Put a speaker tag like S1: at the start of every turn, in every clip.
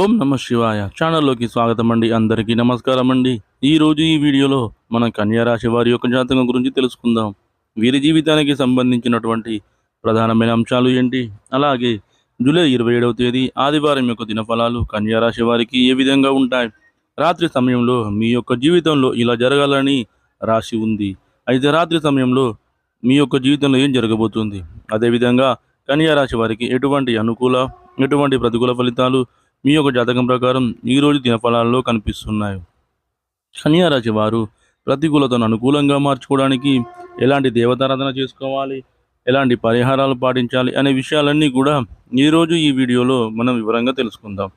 S1: ఓం నమ శివాయ. ఛానల్లోకి స్వాగతం అండి. అందరికీ నమస్కారం అండి. ఈరోజు ఈ వీడియోలో మనం కన్యా రాశి వారి యొక్క జాతకం గురించి తెలుసుకుందాం. వీరి జీవితానికి సంబంధించినటువంటి ప్రధానమైన అంశాలు ఏంటి? అలాగే జూలై ఇరవై ఏడవ తేదీ ఆదివారం యొక్క దినఫలాలు కన్యా రాశి వారికి ఏ విధంగా ఉంటాయి? రాత్రి సమయంలో మీ యొక్క జీవితంలో ఇలా జరగాలని రాసి ఉంది. అయితే రాత్రి సమయంలో మీ యొక్క జీవితంలో ఏం జరగబోతుంది? అదేవిధంగా కన్యా రాశి వారికి ఎటువంటి అనుకూల ఎటువంటి ప్రతికూల ఫలితాలు మీ యొక్క జాతకం ప్రకారం ఈరోజు దినఫలాల్లో కనిపిస్తున్నాయి. కన్యారాశి వారు ప్రతికూలతను అనుకూలంగా మార్చుకోవడానికి ఎలాంటి దేవతారాధన చేసుకోవాలి ఎలాంటి పరిహారాలు పాటించాలి అనే విషయాలన్నీ కూడా ఈరోజు ఈ వీడియోలో మనం వివరంగా తెలుసుకుందాం.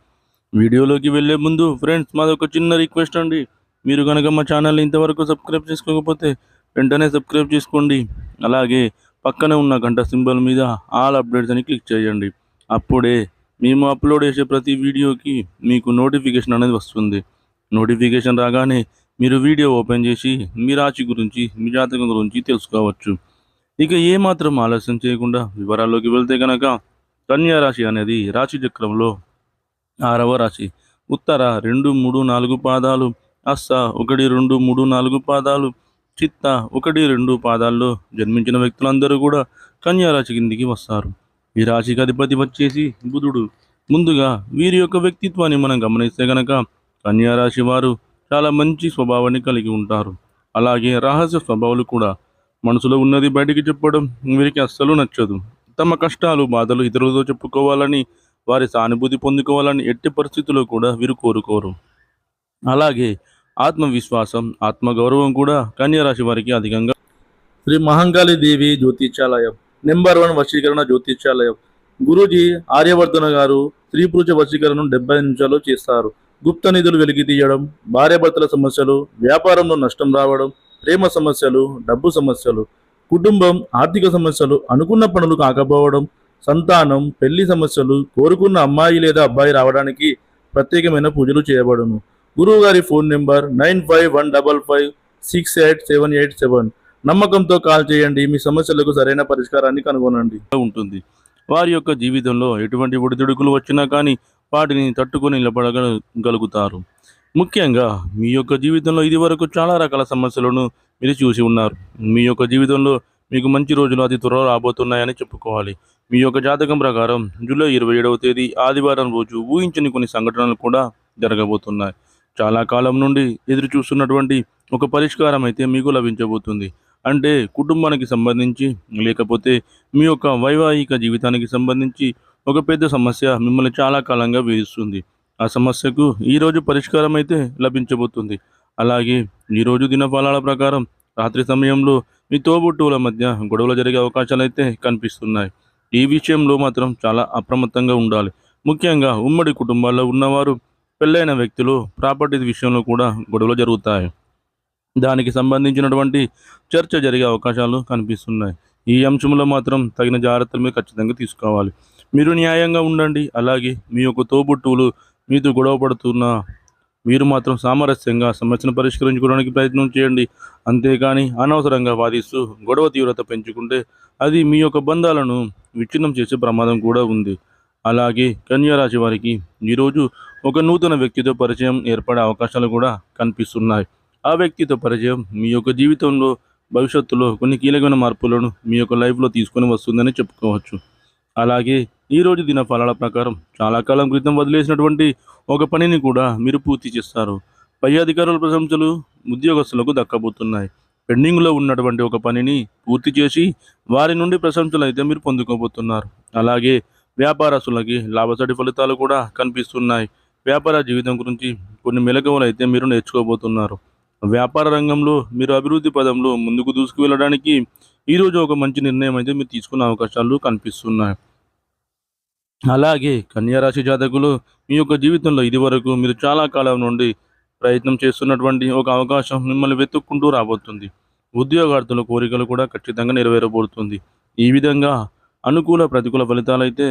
S1: వీడియోలోకి వెళ్ళే ముందు ఫ్రెండ్స్ మాది ఒక చిన్న రిక్వెస్ట్ అండి. మీరు కనుక మా ఛానల్ని ఇంతవరకు సబ్స్క్రైబ్ చేసుకోకపోతే వెంటనే సబ్స్క్రైబ్ చేసుకోండి. అలాగే పక్కనే ఉన్న గంట సింబల్ మీద ఆల్ అప్డేట్స్ అని క్లిక్ చేయండి. అప్పుడే మేము అప్లోడ్ చేసే ప్రతి వీడియోకి మీకు నోటిఫికేషన్ అనేది వస్తుంది. నోటిఫికేషన్ రాగానే మీరు వీడియో ఓపెన్ చేసి మీ రాశి గురించి మీ జాతకం గురించి తెలుసుకోవచ్చు. ఇక ఏమాత్రం ఆలస్యం చేయకుండా వివరాల్లోకి వెళ్తే కనుక కన్యా రాశి అనేది రాశి చక్రంలో ఆరవ రాశి. ఉత్తర రెండు మూడు నాలుగు పాదాలు అస్స ఒకటి రెండు మూడు నాలుగు పాదాలు చిత్త ఒకటి రెండు పాదాల్లో జన్మించిన వ్యక్తులందరూ కూడా కన్యా రాశి కిందికి వస్తారు. ఈ రాశికి అధిపతి వచ్చేసి బుధుడు. ముందుగా వీరి యొక్క వ్యక్తిత్వాన్ని మనం గమనిస్తే గనక కన్యా రాశి వారు చాలా మంచి స్వభావాన్ని కలిగి ఉంటారు. అలాగే రహస్య స్వభావాలు కూడా మనసులో ఉన్నది బయటికి చెప్పడం వీరికి అస్సలు నచ్చదు. తమ కష్టాలు బాధలు ఇతరులతో చెప్పుకోవాలని వారి సానుభూతి పొందుకోవాలని ఎట్టి పరిస్థితుల్లో కూడా వీరు కోరుకోరు. అలాగే ఆత్మవిశ్వాసం ఆత్మగౌరవం కూడా కన్యారాశి వారికి అధికంగా. శ్రీ మహంకాళి దేవి జ్యోతిషాలయం నెంబర్ వన్ వశీకరణ జ్యోతిష్యాలయం. గురూజీ ఆర్యవర్ధన గారు స్త్రీ పురుష వశీకరణను డెబ్బై నిమిషాలు చేస్తారు. గుప్త నిధులు వెలికి తీయడం భార్యాభర్తల సమస్యలు వ్యాపారంలో నష్టం రావడం ప్రేమ సమస్యలు డబ్బు సమస్యలు కుటుంబం ఆర్థిక సమస్యలు అనుకున్న పనులు కాకపోవడం సంతానం పెళ్ళి సమస్యలు కోరుకున్న అమ్మాయి లేదా అబ్బాయి రావడానికి ప్రత్యేకమైన పూజలు చేయబడును. గురువు గారి phone number nine five one double five six eight seven eight seven. నమ్మకంతో కాల్ చేయండి. మీ సమస్యలకు సరైన పరిష్కారాన్ని కనుగొనండి. ఉంటుంది. వారి యొక్క జీవితంలో ఎటువంటి ఒడిదుడుకులు వచ్చినా కానీ వాటిని తట్టుకొని నిలబడగలుగుతారు. ముఖ్యంగా మీ యొక్క జీవితంలో ఇది వరకు చాలా రకాల సమస్యలను మీరు చూసి ఉన్నారు. మీ యొక్క జీవితంలో మీకు మంచి రోజులు అతి త్వరలో రాబోతున్నాయని చెప్పుకోవాలి. మీ యొక్క జాతకం ప్రకారం జూలై ఇరవై ఏడవ తేదీ ఆదివారం రోజు ఊహించని కొన్ని సంఘటనలు కూడా జరగబోతున్నాయి. చాలా కాలం నుండి ఎదురు చూస్తున్నటువంటి ఒక పరిష్కారం అయితే మీకు లభించబోతుంది. అంటే కుటుంబానికి సంబంధించి లేకపోతే మీ యొక్క వైవాహిక జీవితానికి సంబంధించి ఒక పెద్ద సమస్య మిమ్మల్ని చాలా కాలంగా వేధిస్తుంది. ఆ సమస్యకు ఈరోజు పరిష్కారం అయితే లభించబోతుంది. అలాగే ఈరోజు దినఫలాల ప్రకారం రాత్రి సమయంలో మీ తోబుట్టువుల మధ్య గొడవలు జరిగే అవకాశాలు అయితే కనిపిస్తున్నాయి. ఈ విషయంలో మాత్రం చాలా అప్రమత్తంగా ఉండాలి. ముఖ్యంగా ఉమ్మడి కుటుంబాల్లో ఉన్నవారు పెళ్ళైన వ్యక్తులు ప్రాపర్టీ విషయంలో కూడా గొడవలు జరుగుతాయి. దానికి సంబంధించినటువంటి చర్చ జరిగే అవకాశాలు కనిపిస్తున్నాయి. ఈ అంశంలో మాత్రం తగిన జాగ్రత్తలు మీరు ఖచ్చితంగా తీసుకోవాలి. మీరు న్యాయంగా ఉండండి. అలాగే మీ యొక్క తోబుట్టువులు మీతో గొడవ పడుతున్న మీరు మాత్రం సామరస్యంగా సమస్యను పరిష్కరించుకోవడానికి ప్రయత్నం చేయండి. అంతేకాని అనవసరంగా వాదిస్తూ గొడవ తీవ్రత పెంచుకుంటే అది మీ యొక్క బంధాలను విచ్ఛిన్నం చేసే ప్రమాదం కూడా ఉంది. అలాగే కన్యారాశి వారికి ఈరోజు ఒక నూతన వ్యక్తితో పరిచయం ఏర్పడే అవకాశాలు కూడా కనిపిస్తున్నాయి. ఆ వ్యక్తితో పరిచయం మీ యొక్క జీవితంలో భవిష్యత్తులో కొన్ని కీలకమైన మార్పులను మీ యొక్క లైఫ్లో తీసుకొని వస్తుందని చెప్పుకోవచ్చు. అలాగే ఈరోజు దిన ఫలాల ప్రకారం చాలా కాలం క్రితం వదిలేసినటువంటి ఒక పనిని కూడా మీరు పూర్తి చేస్తారు. పై అధికారుల ప్రశంసలు ఉద్యోగస్తులకు దక్కబోతున్నాయి. పెండింగ్లో ఉన్నటువంటి ఒక పనిని పూర్తి చేసి వారి నుండి ప్రశంసలు అయితే మీరు పొందుకోబోతున్నారు. అలాగే వ్యాపారస్తులకి లాభసటి ఫలితాలు కూడా కనిపిస్తున్నాయి. వ్యాపార జీవితం గురించి కొన్ని మెలకువలు అయితే మీరు నేర్చుకోబోతున్నారు. వ్యాపార రంగంలో మీరు అభివృద్ధి పదంలో ముందుకు దూసుకు వెళ్ళడానికి ఈరోజు ఒక మంచి నిర్ణయం అయితే మీరు తీసుకున్న అవకాశాలు కనిపిస్తున్నాయి. అలాగే కన్యారాశి జాతకులు మీ యొక్క జీవితంలో ఇదివరకు మీరు చాలా కాలం నుండి ప్రయత్నం చేస్తున్నటువంటి ఒక అవకాశం మిమ్మల్ని వెతుక్కుంటూ రాబోతుంది. ఉద్యోగార్థుల కోరికలు కూడా ఖచ్చితంగా నెరవేరబోతుంది. ఈ విధంగా అనుకూల ప్రతికూల ఫలితాలు అయితే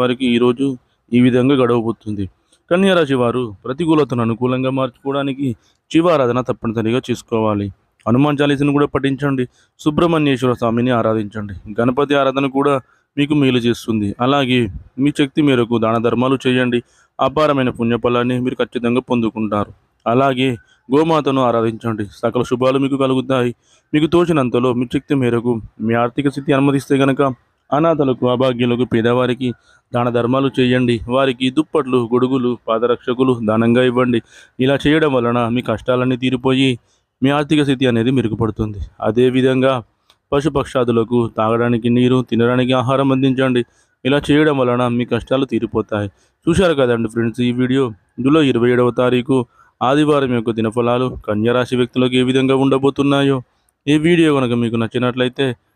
S1: వారికి ఈరోజు ఈ విధంగా గడవబోతుంది. కన్యారాశి వారు ప్రతికూలతను అనుకూలంగా మార్చుకోవడానికి శివారాధన తప్పనిసరిగా చేసుకోవాలి. హనుమాన్ చాలీసను కూడా పఠించండి. సుబ్రహ్మణ్యేశ్వర స్వామిని ఆరాధించండి. గణపతి ఆరాధన కూడా మీకు మేలు చేస్తుంది. అలాగే మీ శక్తి మేరకు దాన ధర్మాలు చేయండి. అపారమైన పుణ్యఫలాన్ని మీరు ఖచ్చితంగా పొందుకుంటారు. అలాగే గోమాతను ఆరాధించండి. సకల శుభాలు మీకు కలుగుతాయి. మీకు తోచినంతలో మీ శక్తి మేరకు మీ ఆర్థిక స్థితి అనుమతిస్తే గనక అనాథలకు అభాగ్యులకు పేదవారికి దాన ధర్మాలు చేయండి. వారికి దుప్పట్లు గొడుగులు పాదరక్షకులు దానంగా ఇవ్వండి. ఇలా చేయడం వలన మీ కష్టాలన్నీ తీరిపోయి మీ ఆర్థిక స్థితి అనేది మెరుగుపడుతుంది. అదేవిధంగా పశుపక్షాదులకు తాగడానికి నీరు తినడానికి ఆహారం అందించండి. ఇలా చేయడం వలన మీ కష్టాలు తీరిపోతాయి. చూశారు కదండి ఫ్రెండ్స్ ఈ వీడియో? జూలై ఇరవై ఏడవ తారీఖు ఆదివారం యొక్క దినఫలాలు కన్యరాశి వ్యక్తులకు ఏ విధంగా ఉండబోతున్నాయో? ఈ వీడియో కనుక మీకు నచ్చినట్లయితే